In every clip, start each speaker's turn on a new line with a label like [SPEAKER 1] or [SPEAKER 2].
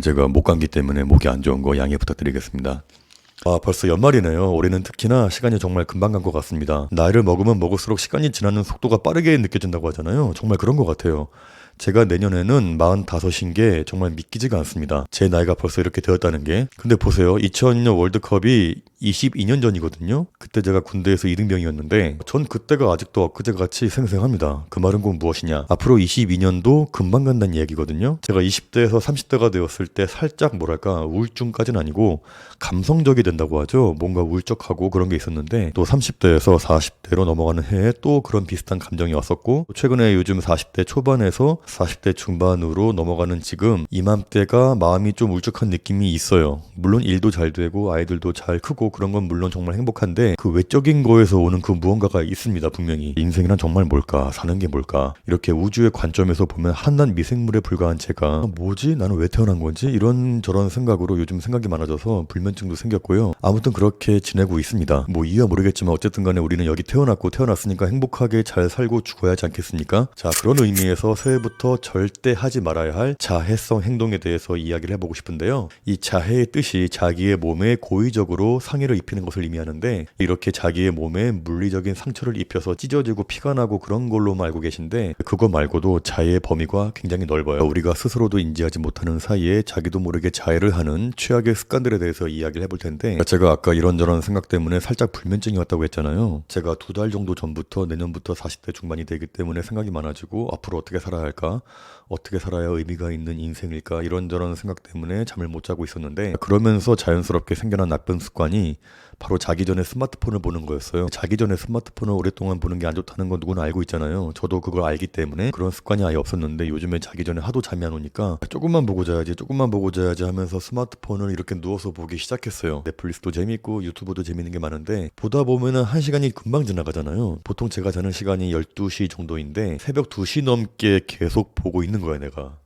[SPEAKER 1] 제가 목 감기 때문에 목이 안 좋은 거 양해 부탁드리겠습니다. 아, 벌써 연말이네요. 올해는 특히나 시간이 정말 금방 간 것 같습니다. 나이를 먹으면 먹을수록 시간이 지나는 속도가 빠르게 느껴진다고 하잖아요. 정말 그런 것 같아요. 제가 내년에는 45인 게 정말 믿기지가 않습니다. 제 나이가 벌써 이렇게 되었다는 게. 근데 보세요. 2002년 월드컵이 22년 전이거든요. 그때 제가 군대에서 이등병이었는데 전 그때가 아직도 엊그제 같이 생생합니다. 그 말은 곧 무엇이냐? 앞으로 22년도 금방 간다는 얘기거든요. 제가 20대에서 30대가 되었을 때 살짝 뭐랄까 우울증까지는 아니고 감성적이 된다고 하죠. 뭔가 울적하고 그런 게 있었는데 또 30대에서 40대로 넘어가는 해에 또 그런 비슷한 감정이 왔었고 최근에 요즘 40대 초반에서 40대 중반으로 넘어가는 지금 이맘때가 마음이 좀 울적한 느낌이 있어요. 물론 일도 잘 되고 아이들도 잘 크고 그런 건 물론 정말 행복한데 그 외적인 거에서 오는 그 무언가가 있습니다 분명히. 인생이란 정말 뭘까? 사는 게 뭘까? 이렇게 우주의 관점에서 보면 한낱 미생물에 불과한 제가 뭐지? 나는 왜 태어난 건지? 이런 저런 생각으로 요즘 생각이 많아져서 불면증도 생겼고요. 아무튼 그렇게 지내고 있습니다. 뭐 이유야 모르겠지만 어쨌든 간에 우리는 여기 태어났고 태어났으니까 행복하게 잘 살고 죽어야 하지 않겠습니까? 자 그런 의미에서 새해부터 절대 하지 말아야 할 자해성 행동에 대해서 이야기를 해보고 싶은데요 이 자해의 뜻이 자기의 몸에 고의적으로 상해를 입히는 것을 의미하는데 이렇게 자기의 몸에 물리적인 상처를 입혀서 찢어지고 피가 나고 그런 걸로만 알고 계신데 그거 말고도 자해의 범위가 굉장히 넓어요. 우리가 스스로도 인지하지 못하는 사이에 자기도 모르게 자해를 하는 최악의 습관들에 대해서 이야기를 해볼 텐데 제가 아까 이런저런 생각 때문에 살짝 불면증이 왔다고 했잖아요. 제가 두 달 정도 전부터 내년부터 40대 중반이 되기 때문에 생각이 많아지고 앞으로 어떻게 살아야 할까 Oscar 어떻게 살아야 의미가 있는 인생일까 이런저런 생각 때문에 잠을 못 자고 있었는데 그러면서 자연스럽게 생겨난 나쁜 습관이 바로 자기 전에 스마트폰을 보는 거였어요. 자기 전에 스마트폰을 오랫동안 보는 게 안 좋다는 건 누구나 알고 있잖아요. 저도 그걸 알기 때문에 그런 습관이 아예 없었는데 요즘에 자기 전에 하도 잠이 안 오니까 조금만 보고 자야지, 조금만 보고 자야지 하면서 스마트폰을 이렇게 누워서 보기 시작했어요. 넷플릭스도 재밌고 유튜브도 재밌는 게 많은데 보다 보면은 한 시간이 금방 지나가잖아요. 보통 제가 자는 시간이 12시 정도인데 새벽 2시 넘게 계속 보고 있는 거야, 내가.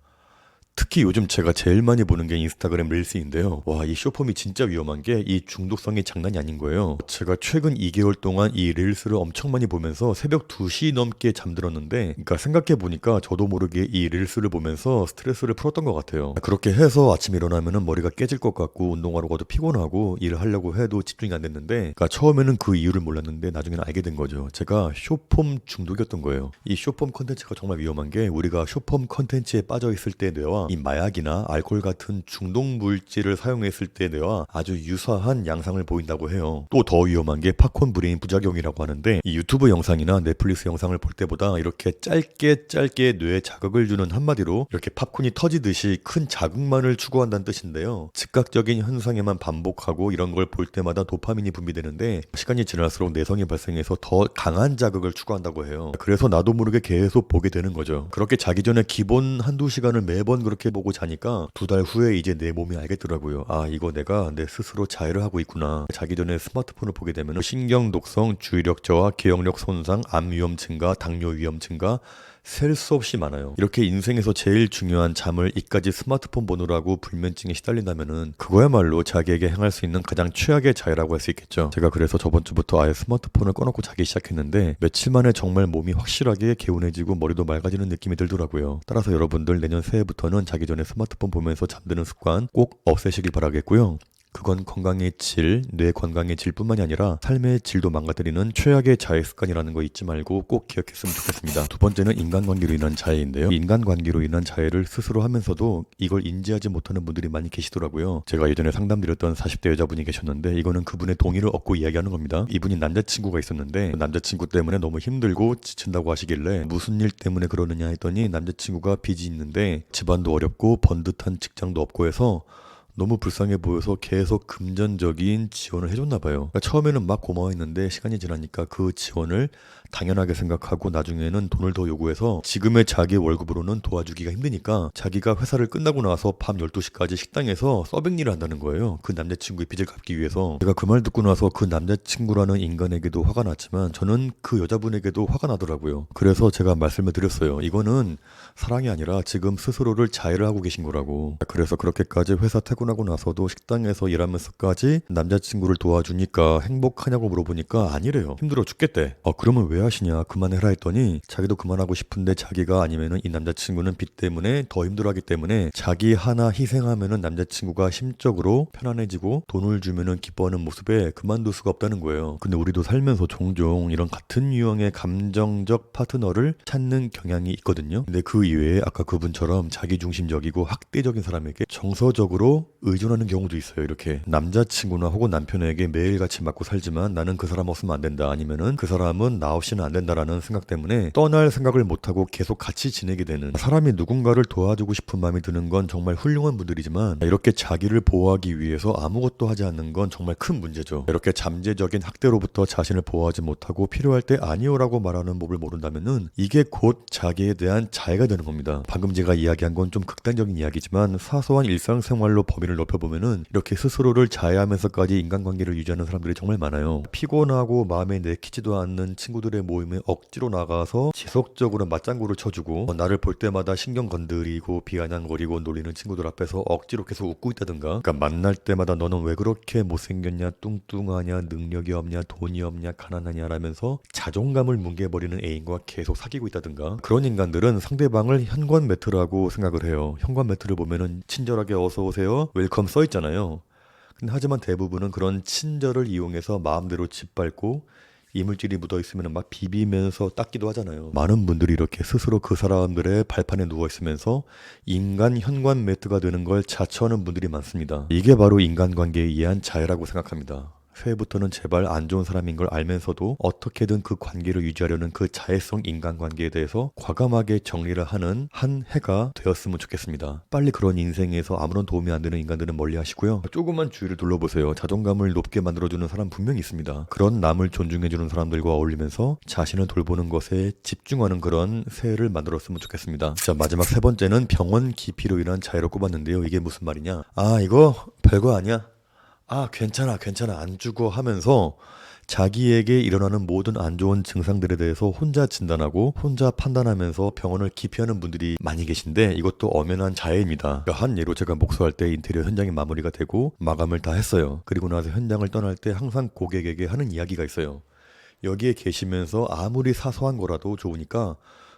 [SPEAKER 1] 특히 요즘 제가 제일 많이 보는 게 인스타그램 릴스인데요. 와, 이 쇼폼이 진짜 위험한 게 이 중독성이 장난이 아닌 거예요. 제가 최근 2개월 동안 이 릴스를 엄청 많이 보면서 새벽 2시 넘게 잠들었는데, 그러니까 생각해 보니까 저도 모르게 이 릴스를 보면서 스트레스를 풀었던 것 같아요. 그렇게 해서 아침에 일어나면은 머리가 깨질 것 같고 운동하러 가도 피곤하고 일을 하려고 해도 집중이 안 됐는데, 그러니까 처음에는 그 이유를 몰랐는데 나중에는 알게 된 거죠. 제가 쇼폼 중독이었던 거예요. 이 쇼폼 컨텐츠가 정말 위험한 게 우리가 쇼폼 컨텐츠에 빠져 있을 때 뇌와 이 마약이나 알코올 같은 중독 물질을 사용했을 때 뇌와 아주 유사한 양상을 보인다고 해요. 또 더 위험한 게 팝콘 브레인 부작용이라고 하는데 이 유튜브 영상이나 넷플릭스 영상을 볼 때보다 이렇게 짧게 짧게 뇌에 자극을 주는 한마디로 이렇게 팝콘이 터지듯이 큰 자극만을 추구한다는 뜻인데요. 즉각적인 현상에만 반복하고 이런 걸 볼 때마다 도파민이 분비되는데 시간이 지날수록 내성이 발생해서 더 강한 자극을 추구한다고 해요. 그래서 나도 모르게 계속 보게 되는 거죠. 그렇게 자기 전에 기본 한두 시간을 매번 그렇게 보고 자니까 두 달 후에 이제 내 몸이 알겠더라고요. 아, 이거 내가 내 스스로 자해를 하고 있구나. 자기 전에 스마트폰을 보게 되면 신경 독성, 주의력 저하, 기억력 손상, 암 위험 증가, 당뇨 위험 증가, 셀 수 없이 많아요. 이렇게 인생에서 제일 중요한 잠을 이까지 스마트폰 보느라고 불면증에 시달린다면은 그거야말로 자기에게 행할 수 있는 가장 최악의 자해라고 할 수 있겠죠. 제가 그래서 저번 주부터 아예 스마트폰을 꺼놓고 자기 시작했는데 며칠 만에 정말 몸이 확실하게 개운해지고 머리도 맑아지는 느낌이 들더라고요. 따라서 여러분들 내년 새해부터는 자기 전에 스마트폰 보면서 잠드는 습관 꼭 없애시길 바라겠고요. 그건 건강의 질, 뇌 건강의 질뿐만이 아니라 삶의 질도 망가뜨리는 최악의 자해 습관이라는 거 잊지 말고 꼭 기억했으면 좋겠습니다. 두 번째는 인간관계로 인한 자해인데요. 인간관계로 인한 자해를 스스로 하면서도 이걸 인지하지 못하는 분들이 많이 계시더라고요. 제가 예전에 상담드렸던 40대 여자분이 계셨는데 이거는 그분의 동의를 얻고 이야기하는 겁니다. 이분이 남자친구가 있었는데 남자친구 때문에 너무 힘들고 지친다고 하시길래 무슨 일 때문에 그러느냐 했더니 남자친구가 빚이 있는데 집안도 어렵고 번듯한 직장도 없고 해서 너무 불쌍해 보여서 계속 금전적인 지원을 해줬나 봐요. 그러니까 처음에는 막 고마워했는데 시간이 지나니까 그 지원을 당연하게 생각하고 나중에는 돈을 더 요구해서 지금의 자기 월급으로는 도와주기가 힘드니까 자기가 회사를 끝나고 나서 밤 12시까지 식당에서 서빙 일을 한다는 거예요. 그 남자친구의 빚을 갚기 위해서. 제가 그 말 듣고 나서 그 남자친구라는 인간에게도 화가 났지만 저는 그 여자분에게도 화가 나더라고요. 그래서 제가 말씀을 드렸어요. 이거는 사랑이 아니라 지금 스스로를 자해를 하고 계신 거라고. 그래서 그렇게까지 회사 퇴근 끝나고 나서도 식당에서 일하면서까지 남자친구를 도와주니까 행복하냐고 물어보니까 아니래요. 힘들어 죽겠대. 어 그러면 왜 하시냐 그만해라 했더니 자기도 그만하고 싶은데 자기가 아니면은 이 남자친구는 빚 때문에 더 힘들어하기 때문에 자기 하나 희생하면은 남자친구가 심적으로 편안해지고 돈을 주면은 기뻐하는 모습에 그만둘 수가 없다는 거예요. 근데 우리도 살면서 종종 이런 같은 유형의 감정적 파트너를 찾는 경향이 있거든요. 근데 그 이외에 아까 그분처럼 자기중심적이고 학대적인 사람에게 정서적으로 의존하는 경우도 있어요. 이렇게 남자친구나 혹은 남편에게 매일같이 맞고 살지만 나는 그 사람 없으면 안 된다. 아니면은 그 사람은 나 없이는 안 된다라는 생각 때문에 떠날 생각을 못하고 계속 같이 지내게 되는 사람이 누군가를 도와주고 싶은 마음이 드는 건 정말 훌륭한 분들이지만 이렇게 자기를 보호하기 위해서 아무것도 하지 않는 건 정말 큰 문제죠. 이렇게 잠재적인 학대로부터 자신을 보호하지 못하고 필요할 때 아니오라고 말하는 법을 모른다면은 이게 곧 자기에 대한 자해가 되는 겁니다. 방금 제가 이야기한 건 좀 극단적인 이야기지만 사소한 일상생활로 범위를 넓혀보면은 이렇게 스스로를 자해하면서까지 인간관계를 유지하는 사람들이 정말 많아요. 피곤하고 마음에 내키지도 않는 친구들의 모임에 억지로 나가서 지속적으로 맞장구를 쳐주고 어, 나를 볼 때마다 신경 건드리고 비아냥거리고 놀리는 친구들 앞에서 억지로 계속 웃고 있다든가. 그러니까 만날 때마다 너는 왜 그렇게 못생겼냐 뚱뚱하냐 능력이 없냐 돈이 없냐 가난하냐 라면서 자존감을 뭉개버리는 애인과 계속 사귀고 있다든가. 그런 인간들은 상대방을 현관 매트라고 생각을 해요. 현관 매트를 보면은 친절하게 어서 오세요 웰컴 써 있잖아요 근데 하지만 대부분은 그런 친절을 이용해서 마음대로 짓밟고 이물질이 묻어 있으면 막 비비면서 닦기도 하잖아요. 많은 분들이 이렇게 스스로 그 사람들의 발판에 누워 있으면서 인간 현관 매트가 되는 걸 자처하는 분들이 많습니다. 이게 바로 인간관계에 의한 자해라고 생각합니다. 새해부터는 제발 안 좋은 사람인 걸 알면서도 어떻게든 그 관계를 유지하려는 그 자해성 인간관계에 대해서 과감하게 정리를 하는 한 해가 되었으면 좋겠습니다. 빨리 그런 인생에서 아무런 도움이 안 되는 인간들은 멀리 하시고요. 조금만 주위를 둘러보세요. 자존감을 높게 만들어주는 사람 분명히 있습니다. 그런 남을 존중해주는 사람들과 어울리면서 자신을 돌보는 것에 집중하는 그런 새해를 만들었으면 좋겠습니다. 자, 마지막 세 번째는 병원 기피로 인한 자해로 꼽았는데요. 이게 무슨 말이냐? 아, 이거 별거 아니야. 아, 괜찮아, 괜찮아, 안 죽어 하면서 자기에게 일어나는 모든 안 좋은 증상들에 대해서 혼자 진단하고 혼자 판단하면서 병원을 기피하는 분들이 많이 계신데 이것도 엄연한 자해입니다. 한 예로 제가 목수할 때 인테리어 현장이 마무리가 되고 마감을 다 했어요. 그리고 나서 현장을 떠날 때 항상 고객에게 하는 이야기가 있어요. 여기에 계시면서 아무리 사소한 거라도 좋으니까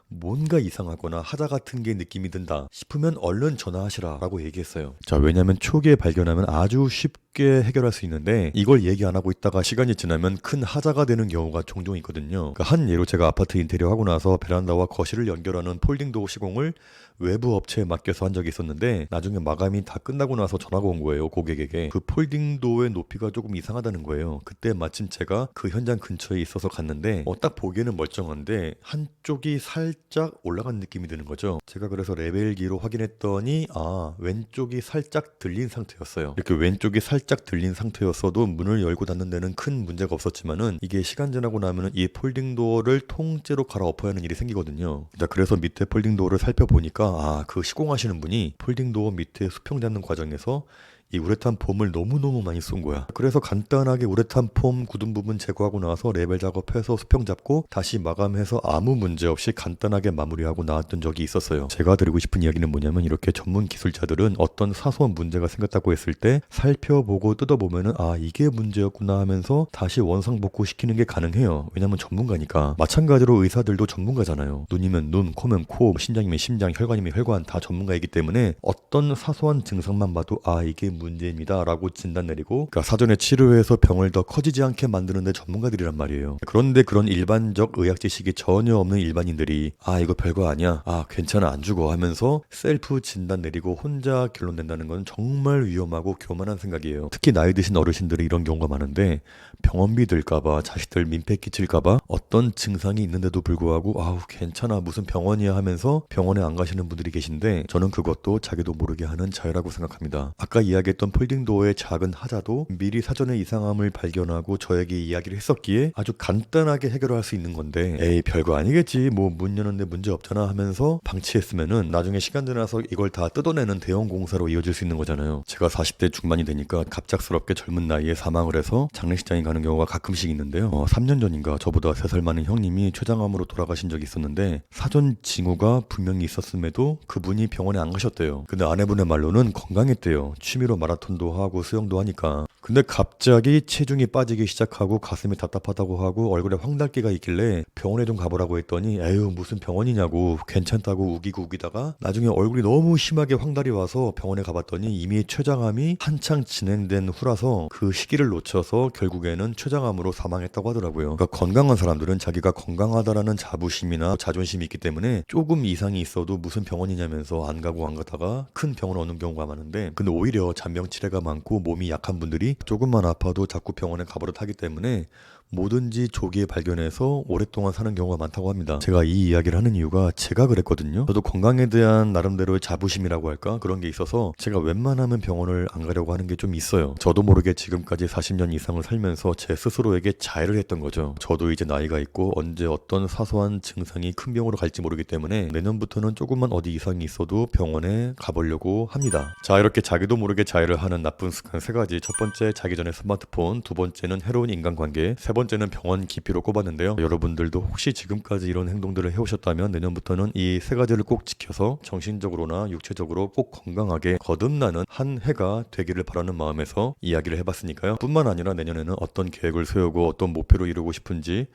[SPEAKER 1] 뭔가 이상하거나 하자 같은 게 느낌이 든다 싶으면 얼른 전화하시라 라고 얘기했어요. 자, 왜냐면 초기에 발견하면 아주 쉽게 해결할 수 있는데 이걸 얘기 안 하고 있다가 시간이 지나면 큰 하자가 되는 경우가 종종 있거든요. 그한 예로 제가 아파트 인테리어 하고 나서 베란다와 거실을 연결하는 폴딩 도어 시공을 외부 업체에 맡겨서 한 적이 있었는데 나중에 마감이 다 끝나고 나서 전화가 온 거예요 고객에게. 그 폴딩 도어의 높이가 조금 이상하다는 거예요. 그때 마침 제가 그 현장 근처에 있어서 갔는데 어, 딱 보기에는 멀쩡한데 한쪽이 살짝 올라간 느낌이 드는 거죠. 제가 그래서 레벨기로 확인했더니 아 왼쪽이 살짝 들린 상태였어요. 이렇게 왼쪽이 살짝 들린 상태였어도 문을 열고 닫는 데는 큰 문제가 없었지만은 이게 시간 지나고 나면은 이 폴딩 도어를 통째로 갈아엎어야 하는 일이 생기거든요. 자, 그래서 밑에 폴딩 도어를 살펴보니까 아, 그 시공하시는 분이 폴딩 도어 밑에 수평 잡는 과정에서 이 우레탄 폼을 너무너무 많이 쏜 거야. 그래서 간단하게 우레탄 폼 굳은 부분 제거하고 나서 레벨 작업해서 수평 잡고 다시 마감해서 아무 문제 없이 간단하게 마무리하고 나왔던 적이 있었어요. 제가 드리고 싶은 이야기는 뭐냐면 이렇게 전문 기술자들은 어떤 사소한 문제가 생겼다고 했을 때 살펴보고 뜯어보면은 아 이게 문제였구나 하면서 다시 원상복구 시키는 게 가능해요. 왜냐면 전문가니까. 마찬가지로 의사들도 전문가잖아요. 눈이면 눈, 코면 코, 심장이면 심장, 혈관이면 혈관 다 전문가이기 때문에 어떤 사소한 증상만 봐도 아 이게 문제입니다라고 진단 내리고 그러니까 사전에 치료해서 병을 더 커지지 않게 만드는데 전문가들이란 말이에요. 그런데 그런 일반적 의학 지식이 전혀 없는 일반인들이 아 이거 별거 아니야, 아 괜찮아 안 죽어 하면서 셀프 진단 내리고 혼자 결론 낸다는 건 정말 위험하고 교만한 생각이에요. 특히 나이 드신 어르신들이 이런 경우가 많은데 병원비 들까봐 자식들 민폐 끼칠까봐 어떤 증상이 있는데도 불구하고 아우 괜찮아 무슨 병원이야 하면서 병원에 안 가시는 분들이 계신데 저는 그것도 자기도 모르게 하는 자유라고 생각합니다. 아까 이야기 했던 폴딩도어의 작은 하자도 미리 사전에 이상함을 발견하고 저에게 이야기를 했었기에 아주 간단하게 해결할 수 있는 건데 에이 별거 아니겠지 뭐 문 여는데 문제 없잖아 하면서 방치했으면은 나중에 시간 지나서 이걸 다 뜯어내는 대형 공사로 이어질 수 있는 거잖아요. 제가 40대 중반이 되니까 갑작스럽게 젊은 나이에 사망을 해서 장례식장에 가는 경우가 가끔씩 있는데요. 어, 3년 전인가 저보다 3살 많은 형님이 췌장암으로 돌아가신 적이 있었는데 사전 징후가 분명히 있었음에도 그분이 병원에 안 가셨대요. 근데 아내분의 말로는 건강했대요. 취미로 마라톤도 하고 수영도 하니까. 근데 갑자기 체중이 빠지기 시작하고 가슴이 답답하다고 하고 얼굴에 황달기가 있길래 병원에 좀 가보라고 했더니 에휴 무슨 병원이냐고 괜찮다고 우기고 우기다가 나중에 얼굴이 너무 심하게 황달이 와서 병원에 가봤더니 이미 췌장암이 한창 진행된 후라서 그 시기를 놓쳐서 결국에는 췌장암으로 사망했다고 하더라고요. 그러니까 건강한 사람들은 자기가 건강하다라는 자부심이나 자존심이 있기 때문에 조금 이상이 있어도 무슨 병원이냐면서 안 가고 안 가다가 큰 병원 오는 경우가 많은데 근데 오히려 잔병 치레가 많고 몸이 약한 분들이 조금만 아파도 자꾸 병원에 가버릇 하기 때문에 뭐든지 조기에 발견해서 오랫동안 사는 경우가 많다고 합니다. 제가 이 이야기를 하는 이유가 제가 그랬거든요. 저도 건강에 대한 나름대로의 자부심이라고 할까 그런 게 있어서 제가 웬만하면 병원을 안 가려고 하는 게 좀 있어요. 저도 모르게 지금까지 40년 이상을 살면서 제 스스로에게 자해를 했던 거죠. 저도 이제 나이가 있고 언제 어떤 사소한 증상이 큰 병으로 갈지 모르기 때문에 내년부터는 조금만 어디 이상이 있어도 병원에 가보려고 합니다. 자 이렇게 자기도 모르게 자해를 하는 나쁜 습관 세 가지. 첫 번째 자기 전에 스마트폰, 두 번째는 해로운 인간관계, 세 번째는 병원 기피로 꼽았는데요. 여러분들도 혹시 지금까지 이런 행동들을 해오셨다면 내년부터는 이 세 가지를 꼭 지켜서 정신적으로나 육체적으로 꼭 건강하게 거듭나는 한 해가 되기를 바라는 마음에서 이야기를 해봤으니까요. 뿐만 아니라 내년에는 어떤 계획을 세우고 어떤 목표를 이루고 싶은지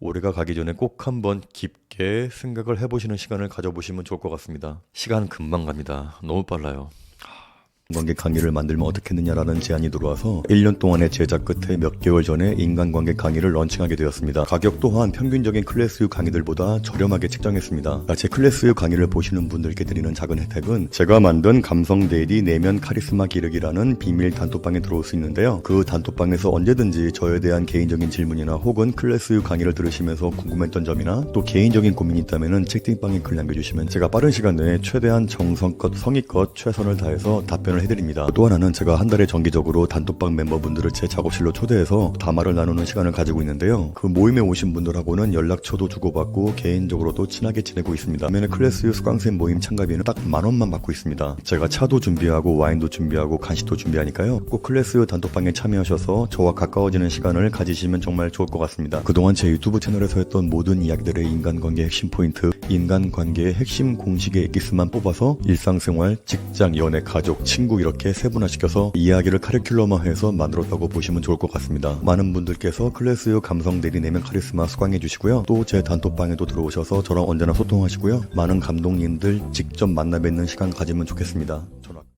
[SPEAKER 1] 올해가 가기 전에 꼭 한번 깊게 생각을 해보시는 시간을 가져보시면 좋을 것 같습니다. 시간 금방 갑니다. 너무 빨라요. 인간관계 강의를 만들면 어떻겠느냐라는 제안이 들어와서 1년 동안의 제작 끝에 몇 개월 전에 인간관계 강의를 런칭하게 되었습니다. 가격 또한 평균적인 클래스유 강의들보다 저렴하게 책정했습니다. 아, 제 클래스유 강의를 보시는 분들께 드리는 작은 혜택은 제가 만든 감성 데이리 내면 카리스마 기르기라는 비밀 단톡방에 들어올 수 있는데요. 그 단톡방에서 언제든지 저에 대한 개인적인 질문이나 혹은 클래스유 강의를 들으시면서 궁금했던 점이나 또 개인적인 고민이 있다면 채팅방에 글 남겨주시면 제가 빠른 시간 내에 최대한 정성껏 성의껏 최선을 다해서 답변을 해드립니다. 또 하나는 제가 한 달에 정기적으로 단톡방 멤버분들을 제 작업실로 초대해서 담화를 나누는 시간을 가지고 있는데요. 그 모임에 오신 분들하고는 연락처도 주고받고 개인적으로도 친하게 지내고 있습니다. 반면에 클래스유 수강생 모임 참가비는 딱 만 원만 받고 있습니다. 제가 차도 준비하고 와인도 준비하고 간식도 준비하니까요. 꼭 클래스유 단톡방에 참여하셔서 저와 가까워지는 시간을 가지시면 정말 좋을 것 같습니다. 그동안 제 유튜브 채널에서 했던 모든 이야기들의 인간관계 핵심 포인트, 인간관계의 핵심 공식의 엑기스만 뽑아서 일상생활, 직장, 연애, 가족, 친구 이렇게 세분화시켜서 이야기를 카리큘럼화해서 만들었다고 보시면 좋을 것 같습니다. 많은 분들께서 클래스유 감성 내리내면 카리스마 수강해 주시고요. 또 제 단톡방에도 들어오셔서 저랑 언제나 소통하시고요. 많은 감독님들 직접 만나 뵙는 시간 가지면 좋겠습니다. 전화